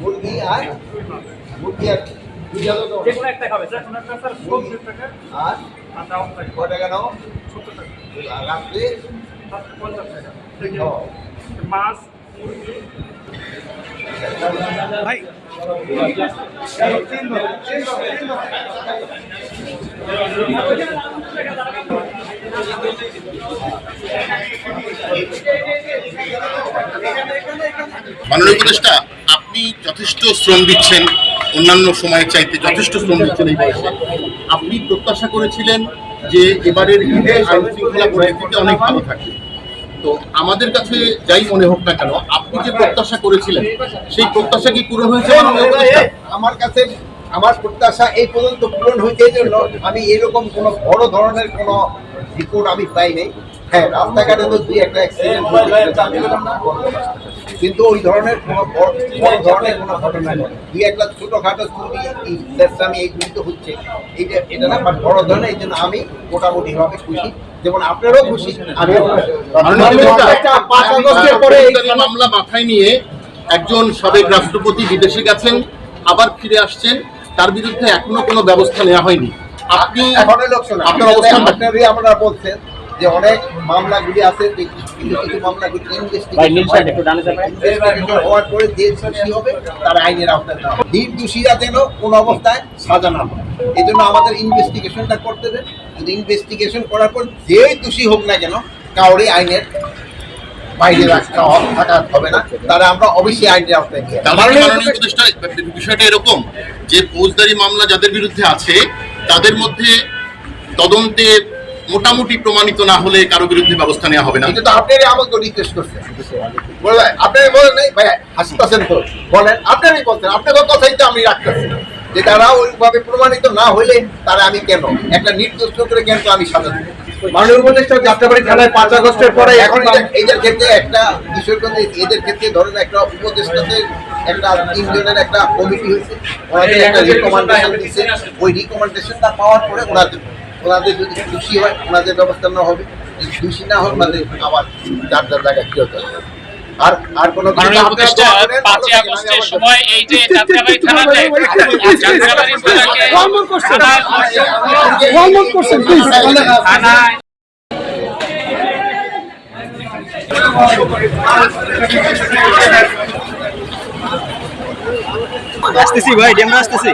মুরগি আর মুরগি আর হাজার যে কোনো একটা খাবে। স্যার টাকা। আর আর টাকা নাও সত্তর টাকা। আর রাত্রে পঞ্চাশ টাকা। মাছ মুরগি। মাননীয় উপদেষ্টা, আপনি যথেষ্ট শ্রম দিচ্ছেন, অন্যান্য সময়ের চাইতে যথেষ্ট শ্রম দিচ্ছেন এই বয়সে। আপনি প্রত্যাশা করেছিলেন যে এবারের ঈদে আইন শৃঙ্খলা পরিস্থিতি অনেক ভালো থাকবে। তো আমাদের কাছে যাই মনে হোক না কেন, আপনি যে প্রত্যাশা করেছিলেন, সেই প্রত্যাশা কি পূরণ হয়েছে? আমার কাছে আমার প্রত্যাশা এই পর্যন্ত পূরণ হয়েছে জন্য আমি এরকম কোনো বড় ধরনের কোনো রিপোর্ট আমি পাই নাই। হ্যাঁ রাস্তাঘাটে তো দুই একটা অ্যাক্সিডেন্ট কিন্তু ওই ধরনের কোনো বড় ধরনের কোনো ঘটনা নেই। দুই একটা ছোটোখাটো চুরি চেষ্টামি এইগুলি তো হচ্ছে। এইটা, এটা না বড় ধরনের, এই জন্য আমি মোটামুটিভাবে খুশি। যেমন আপনারাও খুশি আমিও পাঁচ আগস্টের পরে মামলা মাথায় নিয়ে একজন সাবেক রাষ্ট্রপতি বিদেশে গেছেন আবার ফিরে আসছেন তার বিরুদ্ধে এখনও কোনো ব্যবস্থা নেওয়া হয়নি। আপনি লোকজন আপনার অবস্থান আপনারই আপনারা বলছেন যে অনেক মামলাগুলি আছে কিছু কিছু মামলাগুলি ইনভেস্টিগেশন হওয়ার পরে যে দোষী হবে তার আইনের আওতায়। নির্দোষীরা যেন কোনো অবস্থায় সাজা না পায়। এই জন্য আমাদের ইনভেস্টিগেশনটা করতে দেন। যদি ইনভেস্টিগেশন করার পর যেই দোষী হোক না কেন কাউরে আইনের বাইরে রাখতে হবে থাকা হবে না। তারা আমরা অবশ্যই আইনের আওতায় নিয়ে মানে উপদেষ্টা বিষয়টা এরকম যে ফৌজদারি মামলা যাদের বিরুদ্ধে আছে তাদের মধ্যে তদন্তে মোটামুটি প্রমাণিত না হলে কারও বিরুদ্ধে ব্যবস্থা নেওয়া হবে না। এটা তো আপনারই আমাকে রিকোয়েস্ট করছেন বলে আপনারই বলেন নাই? ভাই হাসতেছেন তো। বলেন আপনারই বলছেন। আপনাদের কথাই তো আমি রাখতেছি যে তারা ওইভাবে প্রমাণিত না হলে তারা আমি কেন? একটা নির্দোষ করে কেন আমি সাজা মাননীয় উপদেষ্টা যাত্রাবাড়ি থানায় পাঁচ আগস্টের পরে এখন এখন এদের ক্ষেত্রে একটা কিশোরগঞ্জ এদের ক্ষেত্রে ধরেন একটা একটা তিনজনের একটা কমিটি হয়েছে। ওনাদের একটা রিকমেন্ডেশন দিচ্ছে ওই রিকমেন্ডেশনটা পাওয়ার পরে ওনাদের ওনাদের যদি খুশি হয় ওনাদের ব্যবস্থা না হবে। যদি খুশি না হয় ওনাদের আবার যার যার জায়গায় হবে। আর আর কোনো কিছু মাননীয় উপদেষ্টা দোয়া করেন, ভালো পাঁচই আগস্টের সময় এই যে যাত্রাবাড়ি থানাতে যাত্রাবাড়ি থানাকে থানায়- থানায় আসতেছি ভাই ডেমরা আসতেছি।